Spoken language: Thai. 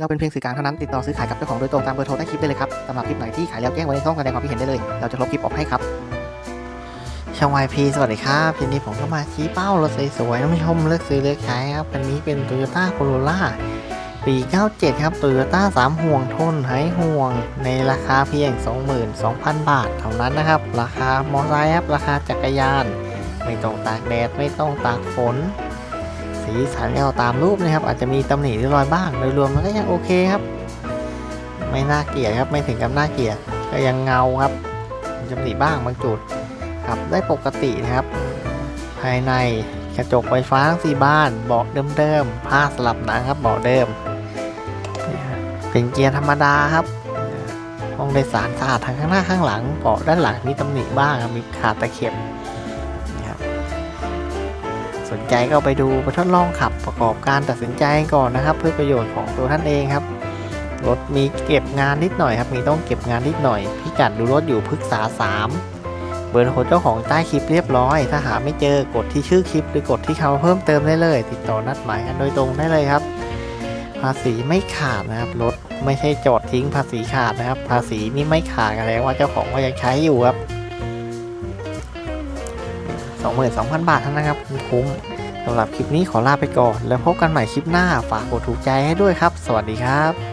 เราเป็นเพียงสื่อกลางเท่านั้นติดต่อซื้อขายกับเจ้าของโดยตรงตามเบอร์โทรใต้คลิปได้เลยครับสำหรับคลิปไหนที่ขายแล้วแจ้งไว้ในช่องแสดงความคิดเห็นได้เลย เราจะลบคลิปออกให้ครับช่องวายพีสวัสดีครับทีนี้ผมก็มาชี้เป้ารถสวยๆนผู้ชมเลือกซื้อเลือกใช้ครับคันนี้เป็น Toyota Corolla ปี 97 ครับ Toyota 3 ห่วงทนหายห่วง ในราคาเพียง 22,000 บาท เท่านั้นนะครับ ราคามอไซค์ครับราคาจักรยาน ไม่ต้องตากแดด ไม่ต้องตากฝน สีสันเอาตามรูปนะครับ อาจจะมีตำหนิหรือรอยบ้างโดยรวมมันก็ยังโอเคครับ ไม่น่าเกลียดครับไม่ถึงกับน่าเกลียดก็ยังเงาครับตำหนิบ้างบางจุดขับได้ปกตินะครับ ภายในกระจกไฟฟ้าทั้งสี่บ้านเบาะเดิมๆผ้าสลับหนังครับเบาะเดิมเนี่ยเป็นเกียร์ธรรมดาครับห้องโดยสารสะอาดทั้งข้างหน้าข้างหลังเบาะด้านหลังมีตำหนิบ้างครับมีขาดตะเข็บ สนใจก็ไปดูไปทดลองขับประกอบการตัดสินใจก่อนนะครับ เพื่อประโยชน์ของตัวท่านเองครับรถมีเก็บงานนิดหน่อยครับ มีต้องเก็บงานนิดหน่อยพิกัดดูรถอยู่พฤกษาสามเบอร์โทรเจ้าของใต้คลิปเรียบร้อย ถ้าหาไม่เจอกดที่ชื่อคลิปหรือกดที่คำเพิ่มเติมได้เลย ติดต่อนัดหมายกันโดยตรงได้เลยครับ ภาษีไม่ขาดนะครับรถไม่ใช่จอดทิ้งภาษีขาดนะครับ ภาษีนี่ไม่ขาดแสดงว่าเจ้าของก็ยังใช้อยู่ครับ 22,000 บาทเท่านั้นครับคุ้มสำหรับคลิปนี้ขอลาไปก่อน แล้วพบกันใหม่คลิปหน้าฝากกดถูกใจให้ด้วยครับ สวัสดีครับ